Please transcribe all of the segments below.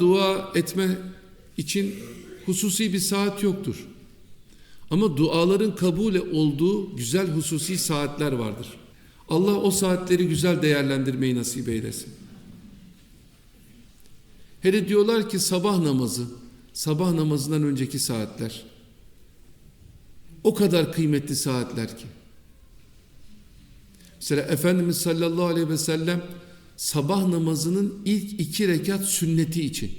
dua etme için hususi bir saat yoktur. Ama duaların kabul olduğu güzel hususi saatler vardır. Allah o saatleri güzel değerlendirmeyi nasip eylesin. Hele diyorlar ki sabah namazı, sabah namazından önceki saatler o kadar kıymetli saatler ki. Mesela Efendimiz sallallahu aleyhi ve sellem sabah namazının ilk iki rekat sünneti için.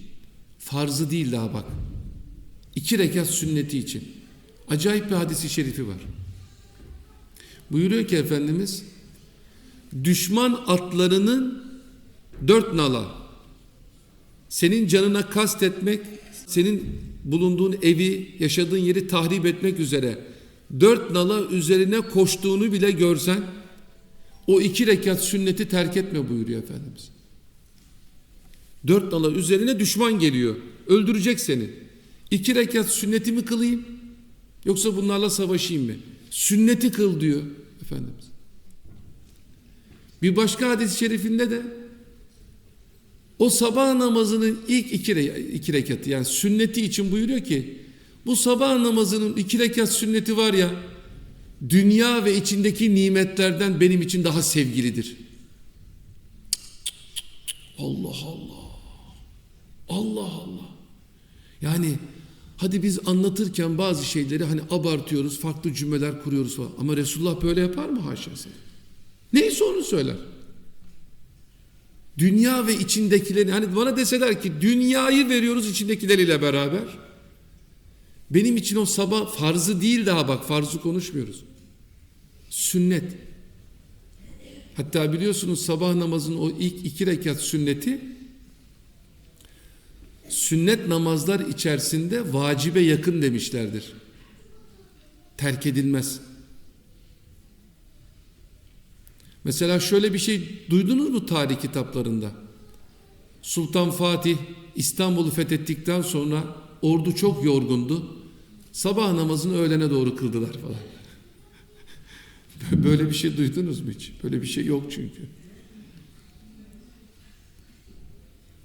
Farzı değil daha bak. İki rekat sünneti için. Acayip bir hadisi şerifi var. Buyuruyor ki Efendimiz düşman atlarının dört nala senin canına kast etmek, senin bulunduğun evi, yaşadığın yeri tahrip etmek üzere dört nala üzerine koştuğunu bile görsen o iki rekat sünneti terk etme buyuruyor Efendimiz. Dört nala üzerine düşman geliyor. Öldürecek seni. İki rekat sünneti mi kılayım? Yoksa bunlarla savaşayım mı? Sünneti kıl diyor Efendimiz. Bir başka hadis-i şerifinde de o sabah namazının ilk iki, re iki rekatı yani sünneti için buyuruyor ki bu sabah namazının iki rekat sünneti var ya dünya ve içindeki nimetlerden benim için daha sevgilidir. Allah Allah. Allah Allah. Yani hadi biz anlatırken bazı şeyleri hani abartıyoruz, farklı cümleler kuruyoruz falan. Ama Resulullah böyle yapar mı haşası? Neyse onu söyler. Dünya ve içindekileri hani bana deseler ki dünyayı veriyoruz içindekileriyle beraber. Benim için o sabah farzı değil daha bak farzı konuşmuyoruz. Sünnet. Hatta biliyorsunuz sabah namazın o ilk iki rekat sünneti sünnet namazlar içerisinde vacibe yakın demişlerdir. Terk edilmez. Mesela şöyle bir şey duydunuz mu tarih kitaplarında? Sultan Fatih İstanbul'u fethettikten sonra ordu çok yorgundu. Sabah namazını öğlene doğru kıldılar falan. Böyle bir şey duydunuz mu hiç? Böyle bir şey yok çünkü.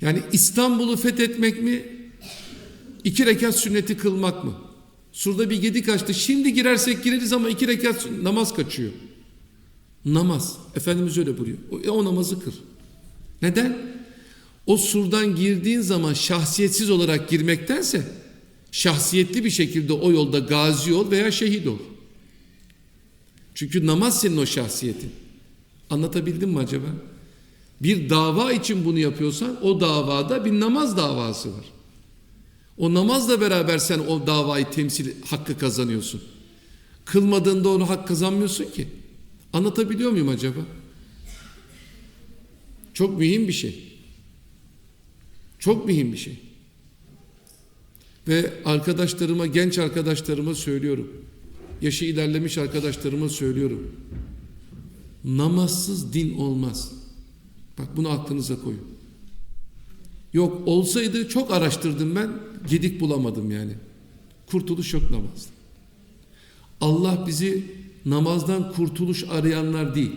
Yani İstanbul'u fethetmek mi? İki rekat sünneti kılmak mı? Surda bir gedik açtı. Şimdi girersek gireriz ama iki rekat namaz kaçıyor. Namaz. Efendimiz öyle buyuruyor. O, e, o namazı kıl. Neden? O surdan girdiğin zaman şahsiyetsiz olarak girmektense şahsiyetli bir şekilde o yolda gazi ol veya şehit ol. Çünkü namaz senin o şahsiyetin. Anlatabildim mi acaba? Bir dava için bunu yapıyorsan o davada bir namaz davası var. O namazla beraber sen o davayı temsil hakkı kazanıyorsun. Kılmadığında onu hak kazanmıyorsun ki. Anlatabiliyor muyum acaba? Çok mühim bir şey. Çok mühim bir şey. Ve arkadaşlarıma, genç arkadaşlarıma söylüyorum. Yaşı ilerlemiş arkadaşlarıma söylüyorum. Namazsız din olmaz. Bak bunu aklınıza koyun. Yok olsaydı çok araştırdım ben, gedik bulamadım yani. Kurtuluş yok namazda. Allah bizi namazdan kurtuluş arayanlar değil,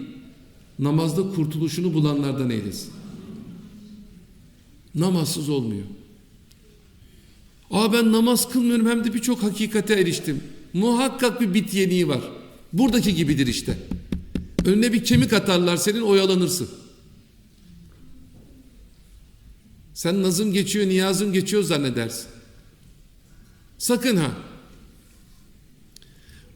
namazda kurtuluşunu bulanlardan eylesin. Namazsız olmuyor. Aa ben namaz kılmıyorum hem de birçok hakikate eriştim. Muhakkak bir bit yeniği var. Buradaki gibidir işte. Önüne bir kemik atarlar senin oyalanırsın. Sen nazım geçiyor, niyazım geçiyor zannedersin. Sakın ha.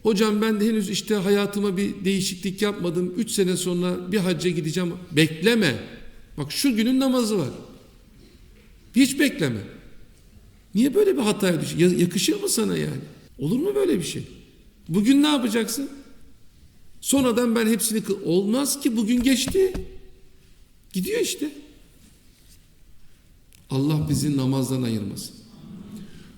Hocam ben de henüz işte hayatıma bir değişiklik yapmadım. Üç sene sonra bir hacca gideceğim. Bekleme. Bak şu günün namazı var. Hiç bekleme. Niye böyle bir hataya düş? Yakışır mı sana yani? Olur mu böyle bir şey? Bugün ne yapacaksın? Sonradan ben hepsini kıl... Olmaz ki bugün geçti. Gidiyor işte. Allah bizi namazdan ayırmasın.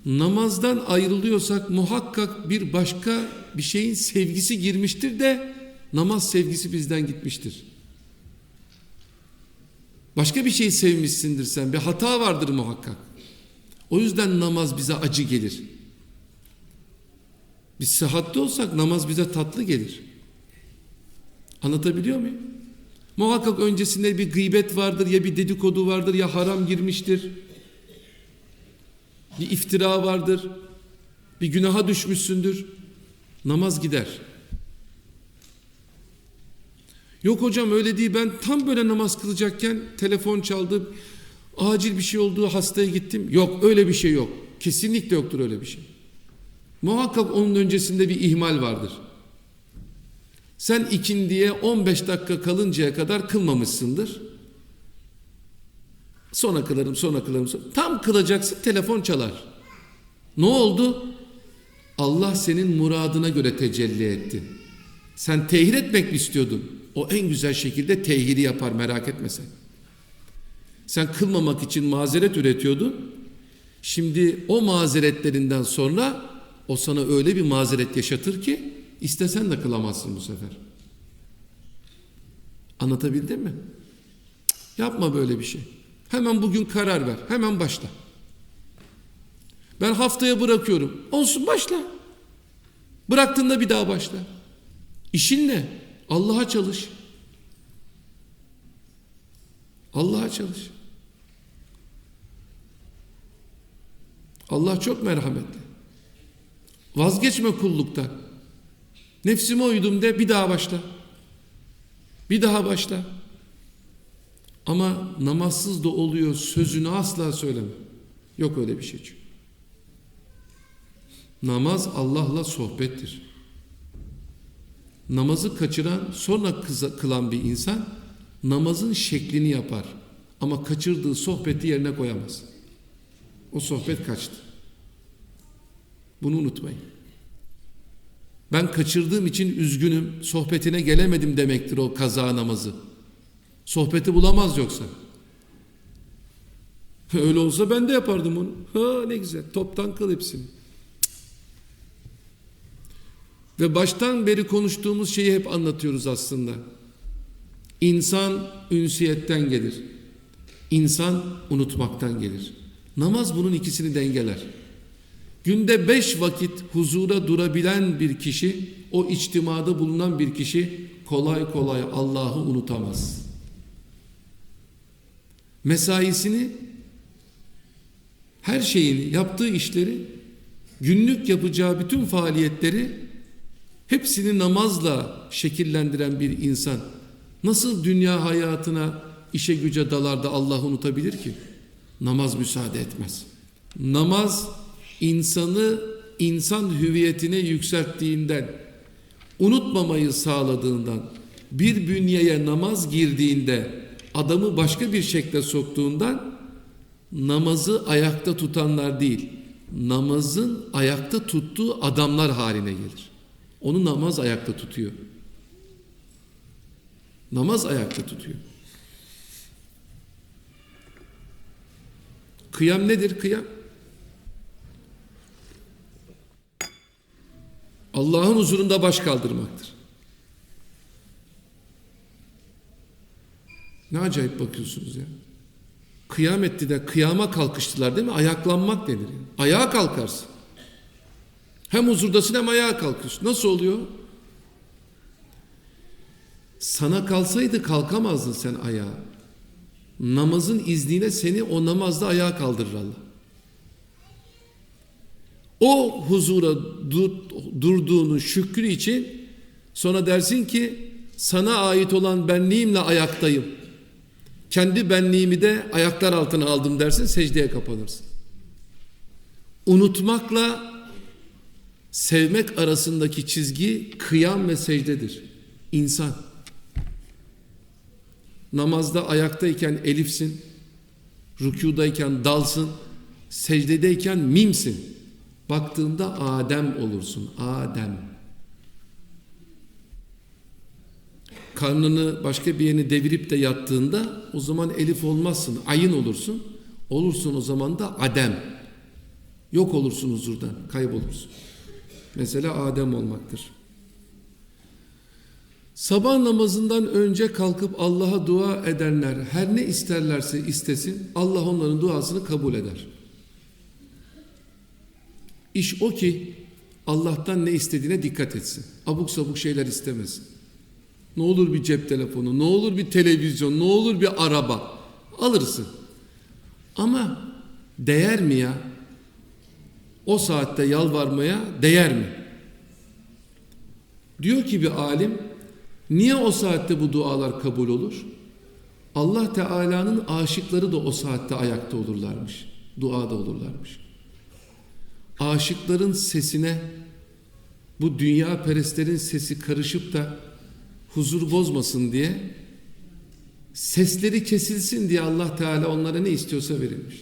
Namazdan ayrılıyorsak muhakkak bir başka bir şeyin sevgisi girmiştir de namaz sevgisi bizden gitmiştir. Başka bir şey sevmişsindir sen. Bir hata vardır muhakkak. O yüzden namaz bize acı gelir. Biz sıhhatli olsak namaz bize tatlı gelir. Anlatabiliyor muyum? Muhakkak öncesinde bir gıybet vardır ya bir dedikodu vardır ya haram girmiştir. Bir iftira vardır. Bir günaha düşmüşsündür. Namaz gider. Yok hocam öyle değil ben tam böyle namaz kılacakken telefon çaldı. Acil bir şey oldu hastaya gittim. Yok öyle bir şey yok. Kesinlikle yoktur öyle bir şey. Muhakkak onun öncesinde bir ihmal vardır. Sen ikindiye 15 dakika kalıncaya kadar kılmamışsındır. Sonra kılarım, sonra kılarım. Sonra. Tam kılacaksın telefon çalar. Ne oldu? Allah senin muradına göre tecelli etti. Sen tehir etmek mi istiyordun? O en güzel şekilde tehiri yapar merak etme sen. Sen kılmamak için mazeret üretiyordun. Şimdi o mazeretlerinden sonra o sana öyle bir mazeret yaşatır ki istesen de kılamazsın bu sefer. Anlatabildim mi? Yapma böyle bir şey. Hemen bugün karar ver. Hemen başla. Ben haftaya bırakıyorum. Olsun başla. Bıraktığında bir daha başla. İşin ne? Allah'a çalış. Allah'a çalış. Allah çok merhametli. Vazgeçme kulluktan. Nefsime uydum de bir daha başla. Bir daha başla. Ama namazsız da oluyor sözünü asla söyleme. Yok öyle bir şey çünkü. Namaz Allah'la sohbettir. Namazı kaçıran sonra kıza- kılan bir insan namazın şeklini yapar. Ama kaçırdığı sohbeti yerine koyamaz. O sohbet kaçtı. Bunu unutmayın. Ben kaçırdığım için üzgünüm, sohbetine gelemedim demektir o kaza namazı. Sohbeti bulamaz yoksa. Öyle olsa ben de yapardım onu. Ha ne güzel. Toptan kıl hepsini. Ve baştan beri konuştuğumuz şeyi hep anlatıyoruz aslında. İnsan ünsiyetten gelir. İnsan unutmaktan gelir. Namaz bunun ikisini dengeler. Günde beş vakit huzura durabilen bir kişi, o içtimada bulunan bir kişi kolay kolay Allah'ı unutamaz. Mesaisini, her şeyini, yaptığı işleri, günlük yapacağı bütün faaliyetleri hepsini namazla şekillendiren bir insan nasıl dünya hayatına, işe güce dalar da Allah'ı unutabilir ki? Namaz müsaade etmez. Namaz insanı insan hüviyetine yükselttiğinden, unutmamayı sağladığından, bir bünyeye namaz girdiğinde adamı başka bir şekle soktuğundan namazı ayakta tutanlar değil, namazın ayakta tuttuğu adamlar haline gelir. Onu namaz ayakta tutuyor. Namaz ayakta tutuyor. Kıyam nedir kıyam? Allah'ın huzurunda baş kaldırmaktır. Ne acayip bakıyorsunuz ya. Kıyametti de kıyama kalkıştılar değil mi? Ayaklanmak denir. yani. Ayağa kalkarsın. Hem huzurdasın hem ayağa kalkıyorsun. Nasıl oluyor? Sana kalsaydı kalkamazdın sen ayağa. Namazın izniyle seni o namazda ayağa kaldırır Allah. O huzura dur, durduğunu şükrü için sonra dersin ki sana ait olan benliğimle ayaktayım. Kendi benliğimi de ayaklar altına aldım dersin secdeye kapanırsın. Unutmakla sevmek arasındaki çizgi kıyam ve secdedir. İnsan. Namazda ayaktayken elifsin, rükudayken dalsın, secdedeyken mimsin. Baktığında Adem olursun. Adem. Karnını başka bir yerini devirip de yattığında o zaman elif olmazsın. Ayın olursun. Olursun o zaman da Adem. Yok olursun huzurdan. Kaybolursun. Mesela Adem olmaktır. Sabah namazından önce kalkıp Allah'a dua edenler her ne isterlerse istesin Allah onların duasını kabul eder. İş o ki Allah'tan ne istediğine dikkat etsin. Abuk sabuk şeyler istemesin. Ne olur bir cep telefonu, ne olur bir televizyon, ne olur bir araba alırsın. Ama değer mi ya? o saatte yalvarmaya değer mi? Diyor ki bir alim, niye o saatte bu dualar kabul olur? Allah Teala'nın aşıkları da o saatte ayakta olurlarmış, duada olurlarmış. Aşıkların sesine bu dünya perestlerin sesi karışıp da huzur bozmasın diye sesleri kesilsin diye Allah Teala onlara ne istiyorsa verilmiş.